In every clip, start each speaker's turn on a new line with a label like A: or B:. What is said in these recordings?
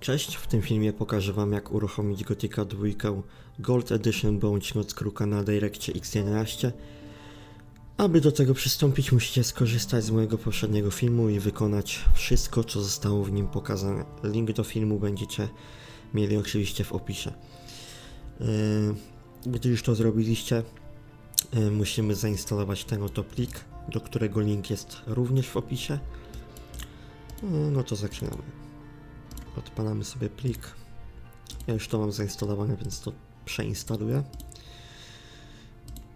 A: Cześć, w tym filmie pokażę Wam jak uruchomić Gothica 2 Gold Edition bądź Noc Kruka na Direccie X11. Aby do tego przystąpić musicie skorzystać z mojego poprzedniego filmu i wykonać wszystko co zostało w nim pokazane. Link do filmu będziecie mieli oczywiście w opisie. Yy, Gdy już to zrobiliście, yy, musimy zainstalować ten oto plik, do którego link jest również w opisie. Yy, No to zaczynamy. Odpalamy sobie plik. Ja już to mam zainstalowane, więc to przeinstaluję.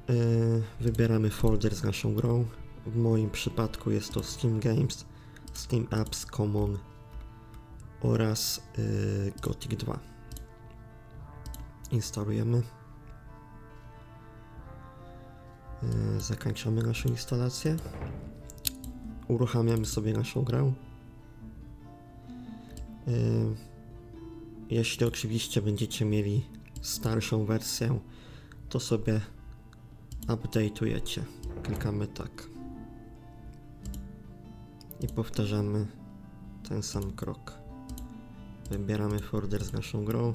A: Yy, wybieramy folder z naszą grą. W moim przypadku jest to Steam Games, Steam Apps Common oraz yy, Gothic 2. Instalujemy. Yy, zakończamy naszą instalację. Uruchamiamy sobie naszą grę. Jeśli oczywiście będziecie mieli starszą wersję, to sobie update'ujecie. Klikamy tak. I powtarzamy ten sam krok. Wybieramy folder z naszą grą.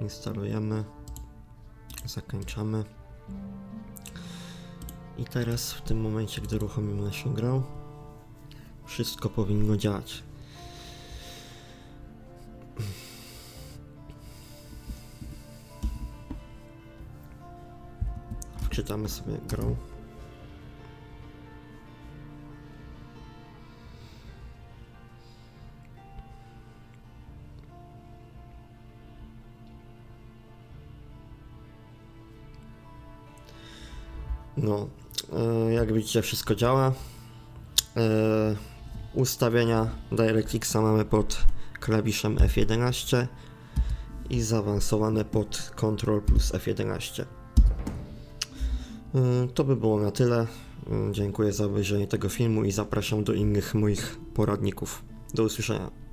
A: Instalujemy. Zakończamy. I teraz w tym momencie, gdy uruchomimy naszą grę, wszystko powinno działać. Wczytamy sobie grę. No, jak widzicie, wszystko działa. E, ustawienia DirectXa mamy pod klawiszem F11 i zaawansowane pod Ctrl plus F11. E, To by było na tyle. E, Dziękuję za obejrzenie tego filmu i zapraszam do innych moich poradników. Do usłyszenia.